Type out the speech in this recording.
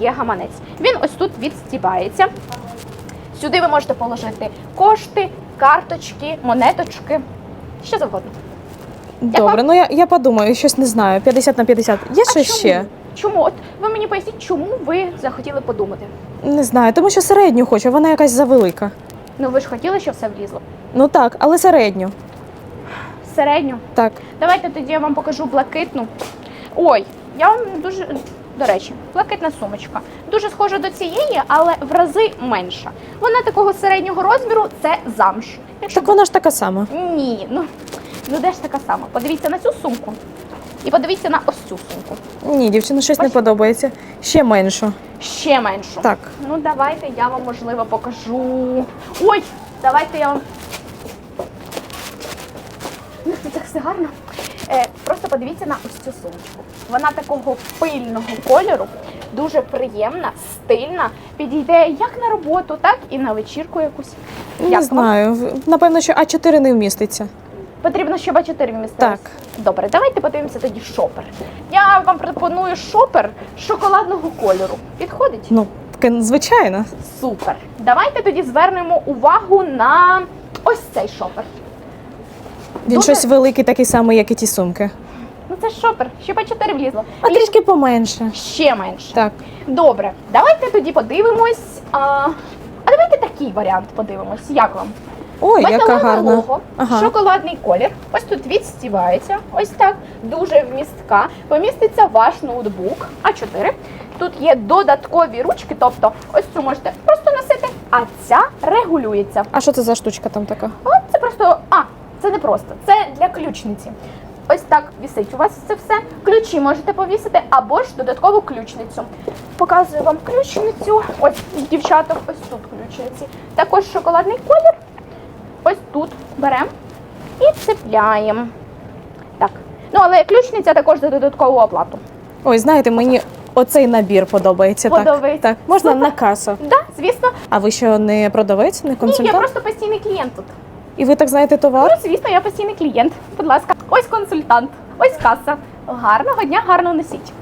є гаманець. Він ось тут відстібається. Сюди ви можете положити кошти, карточки, монеточки, що завгодно. Добре, ну я, я подумаю, щось не знаю. 50 на 50. Є А щось чому? ще? Чому? От ви мені поясніть, чому ви захотіли подумати? Не знаю, тому що середню хочу, вона якась завелика. Ну ви ж хотіли, щоб все влізло. Ну так, але середню. Середню. Так. Давайте тоді я вам покажу блакитну. Ой, я вам дуже. До речі, блакитна сумочка. Дуже схожа до цієї, але в рази менша. Вона такого середнього розміру це замш. Якщо Так вона ж така сама. Ні, ну, ну де ж така сама? Подивіться на цю сумку і подивіться на ось цю сумку. Ні, дівчина, щось не подобається. Ще меншу. Ще меншу. Так. Ну давайте я вам можливо покажу. Ой, давайте я вам. Ну, це так все гарно. Е, просто подивіться на ось цю сумочку. Вона такого пильного кольору, дуже приємна, стильна. Підійде як на роботу, так і на вечірку якусь. Як Не вам? знаю. в- Напевно, що А4 не вміститься. Потрібно, щоб А4 вмістилось? Так. Добре, давайте подивимося тоді шопер. Я вам пропоную шопер шоколадного кольору. Підходить? Ну, таке звичайно. Супер. Давайте тоді звернемо увагу на ось цей шопер. Він Дуже- щось великий, такий самий, як і ті сумки. Ну це ж шопер, щоб А4 влізло. А І трішки поменше. ще менше. Так. Добре, давайте тоді подивимось. А, а давайте такий варіант подивимось. Як вам? Ой, яка Металеве гарна. лого, Ага. шоколадний колір. Ось тут відстівається. Ось так. Дуже вмістка. Поміститься ваш ноутбук А4. Тут є додаткові ручки, тобто ось цю можете просто носити, а ця регулюється. А що це за штучка там така? От це просто. А, це не просто, це для ключниці. Ось так вісить у вас це все. Ключі можете повісити або ж додаткову ключницю. Показую вам ключницю. Ось дівчаток, ось тут ключниці. Також шоколадний колір. Ось тут беремо і цепляємо. Так. Ну, але ключниця також за додаткову оплату. Ой, знаєте, мені оцей набір подобається. Подобається. Так, так. Можна Супер. на касу. Так, звісно. А ви що не продавець, не Ні, я просто постійний клієнт тут. І ви так знаєте товар? Ну, звісно, я постійний клієнт. Будь ласка, ось консультант, ось каса. Гарного дня, гарно носіть.